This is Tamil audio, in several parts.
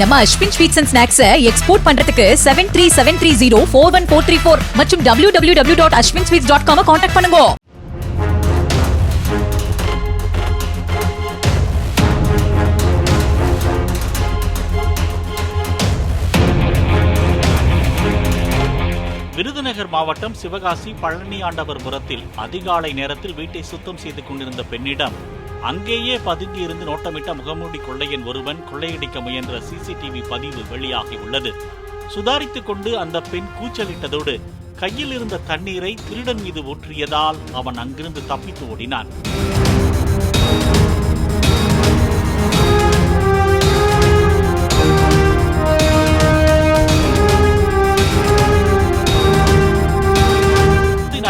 நம்ம Ashwin sweets and snacks export பண்றதுக்கு seven three seven three zero four one four three four மற்றும் W W W dot Ashwin sweets dot com contact பண்ணுங்க. விருதுநகர் மாவட்டம் சிவகாசி பழனி ஆண்டவர்புரத்தில் அதிகாலை நேரத்தில் வீட்டை சுத்தம் செய்து கொண்டிருந்த பெண்ணிடம் அங்கேயே பதுங்கி இருந்து நோட்டமிட்ட முகமூடி கொள்ளையன் ஒருவன் கொள்ளையடிக்க முயன்ற சிசிடிவி பதிவு வெளியாகி உள்ளது. சுதாரித்துக் கொண்டு அந்த பெண் கூச்சலிட்டதோடு கையில் இருந்த தண்ணீரை திருடன் மீது ஊற்றியதால் அவன் அங்கிருந்து தப்பித்து ஓடினான்.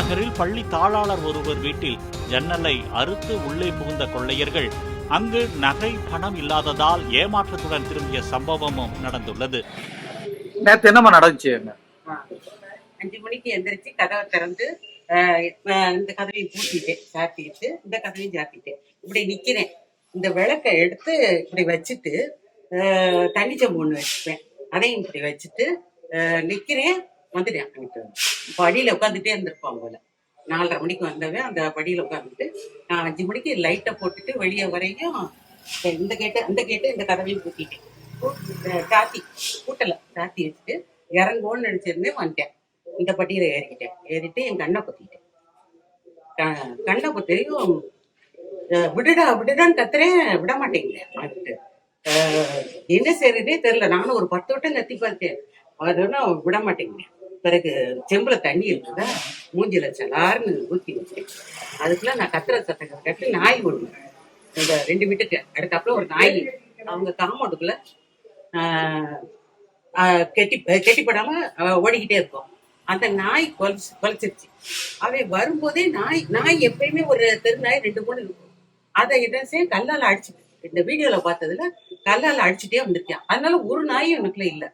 நகரில் பள்ளி தாளாளர் ஒருவர் வீட்டில் ஜன்னலை அறுத்து உள்ளே புகுந்த கொள்ளையர்கள். அங்கு நகை பணம் இல்லாததால் ஏமாற்றத்துடன் திரும்பிய சம்பவமும் நடந்துள்ளது. நேத்து என்னம்மா நடந்துச்சு? ஆ. அஞ்சு மணிக்கு எந்திரிச்சு கதவை திறந்து இந்த கதவையும் பூட்டிட்டேன் சாத்திட்டு இந்த கதவையும் சாத்திட்டேன் இப்படி நிக்கிறேன். இந்த விளக்கை எடுத்து இப்படி வச்சுட்டு தண்ணி செம்பு ஒண்ணு வச்சுப்பேன். அதையும் இப்படி வச்சுட்டு நிக்கிறேன். வந்துட்டேன் அங்கிட்டு. படியில உட்காந்துட்டே இருந்திருப்பான் போல. நாலரை மணிக்கு வந்தவன் அந்த படியில உட்காந்துட்டு நான் அஞ்சு மணிக்கு லைட்டை போட்டுட்டு வெளியே வரையும் இந்த கேட்டு அந்த கேட்டு இந்த கதவையும் பூட்டிட்டேன். சாத்தி பூட்டல. சாத்தி வச்சுட்டு இறங்கோன்னு நினைச்சிருந்தேன் வந்துட்டேன். இந்த பட்டியில ஏறிக்கிட்டேன். ஏறிட்டு என் கண்ணை குத்திட்டேன். கண்ணை பொத்தியும் விடுடா விடுடான்னு கத்துறேன். விட மாட்டேங்கிறேன். வந்துட்டு என்ன செய்யறதே தெரியல. நானும் ஒரு பத்து வட்டம் கத்தி பார்த்தேன். அதுனா விட மாட்டேங்கிறேன். பிறகு செம்புல தண்ணி இருக்குதா? மூஞ்சில சலார்னு ஊத்தி வச்சேன் அதுக்குள்ள நான் கத்துற சத்தம் கட்டி நாய் ஒண்ணு இந்த ரெண்டு வீட்டுக்கு அதுக்கப்புறம் ஒரு நாய். அவங்க காம்பவுண்டுக்குள்ள ஆஹ் கெட்டி கெட்டிப்படாம ஓடிக்கிட்டே இருக்கும். அந்த நாய் கொலைச்சு கொலைச்சிருச்சு அவன் வரும்போதே நாய் நாய் எப்பயுமே ஒரு தெரு நாய் ரெண்டு மூணு இருக்கும். அதை என்ன செய்ய கல்லால அடிச்சு இந்த வீடியோல பார்த்ததுல கல்லால் அடிச்சுட்டே வந்திருக்கான். அதனால ஒரு நாயும் எனக்குள்ள இல்லை.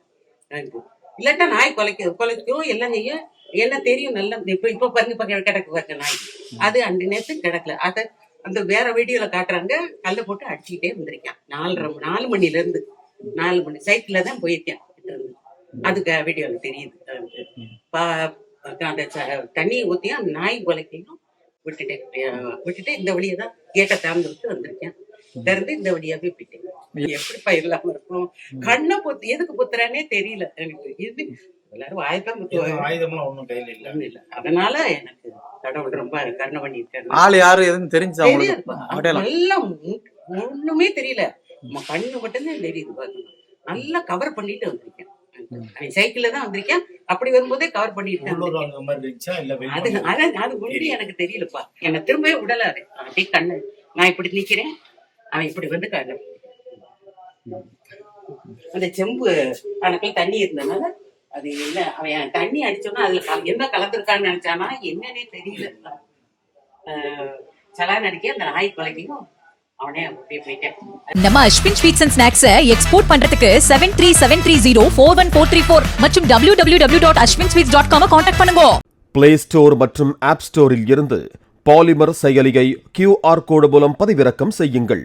நன்றி. இல்லாட்டா நாய் கொலைக்க கொலைக்கும் எல்லாம் செய்யும். என்ன தெரியும் நல்லா இப்ப இப்ப பாருங்க இப்ப கிடக்கு பாருங்க நாய். அது அண்டு நேரத்துக்கு கிடக்கல. அத அந்த வேற வீடியோல காட்டுறாங்க. கல்ல போட்டு அடிச்சுக்கிட்டே வந்திருக்கேன். நாலரை நாலு மணில இருந்து நாலு மணி சைக்கிள்ல தான் போயிருக்கேன். அதுக்கு வீடியோல தெரியுது. பா- அந்த ச- தண்ணியை ஊத்தியும் அந்த நாய் கொலைக்கையும் விட்டுட்டேன் விட்டுட்டு இந்த வழியை தான் கேட்டை திறந்து விட்டு வந்திருக்கேன். திறந்து இந்த வழியாவே போயிட்டேன். எப்படி பயிரலாம இருக்கும் கண்ணை பொத்து எதுக்கு புத்துறானே தெரியல எனக்கு. இது எல்லாரும் புத்துவாங்க. ஆயுதம்லாம் ஒண்ணும் கையில இல்ல. இல்ல. அதனால எனக்கு கடவுள் ரொம்ப கருணை பண்ணிருக்காரு ஆள் யாரு எதுன்னு தெரிஞ்சு அவங்களுக்கு தெரியாதுப்பா. அடையாளம் நல்லா மு- ஒண்ணுமே தெரியல. நம்ம கண்ணு மட்டும்தான் தெரியுது பாருங்க. நல்லா கவர் பண்ணிட்டு வந்திருக்கேன். சைக்கிள்ல தான் வந்திருக்கேன். அப்படி வரும்போதே கவர் பண்ணிட்டு அது அது ஒண்ணு எனக்கு தெரியலப்பா. என்ன திரும்பவே விடல அது. அப்படியே கண்ணு நான் இப்படி நிக்கிறேன். அவன் இப்படி வந்து கண்ணு அந்த செம்பு அதுக்குள்ள தண்ணி இருந்தனால அது என்ன அவன் தண்ணி அடிச்சோன்னா அதுல என்ன கலந்துருக்கான்னு நினைச்சானா என்னன்னே தெரியல. சலான் அடிக்க அந்த நாய் கொலைக்கும். அவனே அப்படியே போயிட்டேன். நம்ம Ashwin sweets and snacks export பண்றதுக்கு seven three seven three zero four one four three four மற்றும் W W W dot Ashwin sweets dot com contact பண்ணுங்க. பிளே ஸ்டோர் மற்றும் ஆப் ஸ்டோரில் இருந்து பாலிமர் செயலியை கியூஆர் கோடு மூலம் பதிவிறக்கம் செய்யுங்கள்.